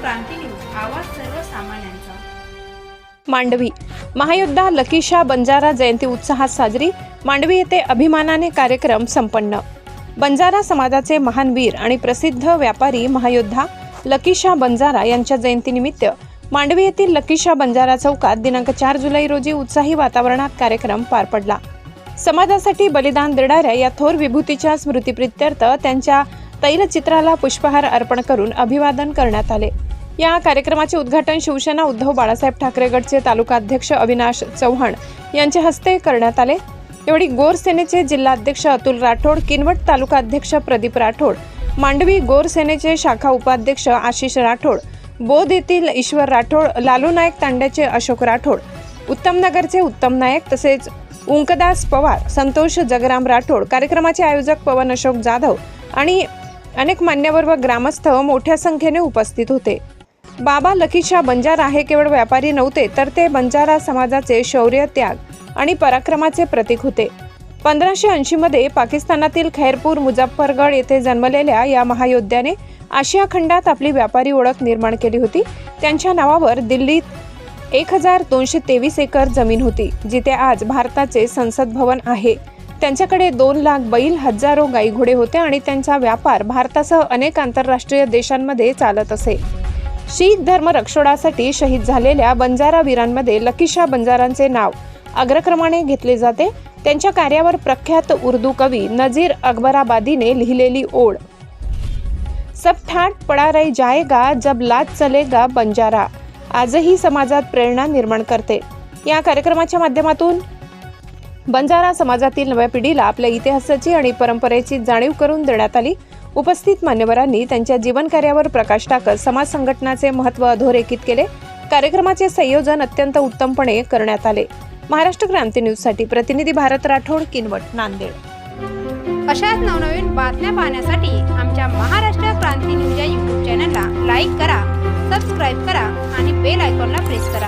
क्रांती news आवाज सर्वसामान्यांचा. मांडवी. महायोद्धा लकीशा बंजारा जयंती उत्साहात साजरी. मांडवी येथे अभिमानाने कार्यक्रम संपन्न. बंजारा समाजाचे महान वीर आणि प्रसिद्ध व्यापारी महायोद्धा लकीशा बंजारा यांच्या जयंतीनिमित्त मांडवी येथील लकीशा बंजारा चौकात दिनांक चार जुलै रोजी उत्साही वातावरणात कार्यक्रम पार पडला. समाजासाठी बलिदान देणाऱ्या या थोर विभूतीच्या स्मृतीप्रित्यर्थ त्यांच्या तैलचित्राला पुष्पहार अर्पण करून अभिवादन करण्यात आले. या कार्यक्रमाचे उद्घाटन शिवसेना उद्धव बाळासाहेब ठाकरे गटचे अविनाश चव्हाण यांच्या हस्ते करण्यात आले. यावेळी गोर सेनेचे जिल्हाध्यक्ष अतुल राठोड किनवट तालुकाध्यक्ष प्रदीप राठोड मांडवी गोर सेनेचे शाखा उपाध्यक्ष आशिष राठोड बोध येथील ईश्वर राठोड लालू नायक तांड्याचे अशोक राठोड उत्तमनगरचे उत्तम नायक तसेच उंकदास पवार संतोष जगराम राठोड कार्यक्रमाचे आयोजक पवन अशोक जाधव आणि अनेक मान्यवर व ग्रामस्थ मोठ्या संख्येने उपस्थित होते. बाबा लखीशा बंजारा हे केवळ व्यापारी नव्हते तर ते बंजारा समाजाचे शौर्य त्याग आणि पराक्रमाचे प्रतीक होते. पंधराशे ऐंशीमध्ये पाकिस्तानातील खैरपूर मुझफ्फरगड येथे जन्मलेल्या या महायोद्ध्याने आशिया खंडात आपली व्यापारी ओळख निर्माण केली होती. त्यांच्या नावावर दिल्लीत एक हजार दोनशे तेवीस एकर जमीन होती जिथे आज भारताचे संसद भवन आहे. त्यांच्याकडे दोन लाख बैल हजारो गाईघोडे होते आणि त्यांचा व्यापार भारतासह अनेक आंतरराष्ट्रीय देशांमध्ये चालत असे. शीख धर्म रक्षणासाठी शहीद झालेल्या बंजारा वीरांमध्ये लकीशा बंजारांचे नाव अग्रक्रमाने घेतले जाते. त्यांच्या कार्यावर प्रख्यात उर्दू कवी नजीर अकबराबादीने लिहिलेली ओढ सब ठाट पडा रही जाएगा जब लाज चलेगा बंजारा. आजही समाजात प्रेरणा निर्माण करते. या कार्यक्रमाच्या माध्यमातून बंजारा समाजातील नव्या पिढीला आपल्या इतिहासाची आणि परंपरेची जाणीव करून देण्यात आली. उपस्थित मान्यवरांनी त्यांच्या जीवनकार्यावर प्रकाश टाकत समाज संघटनाचे महत्त्व अधोरेखित केले. कार्यक्रमाचे संयोजन अत्यंत उत्तमपणे करण्यात आले. महाराष्ट्र क्रांती न्यूजसाठी प्रतिनिधी भारत राठोड किनवट नांदेड. अशाच नवनवीन बातम्या पाहण्यासाठी आमच्या महाराष्ट्र क्रांती न्यूज या यूट्यूब चॅनलला लाईक करा सबस्क्राईब करा आणि बेल आयकॉनला प्रेस करा.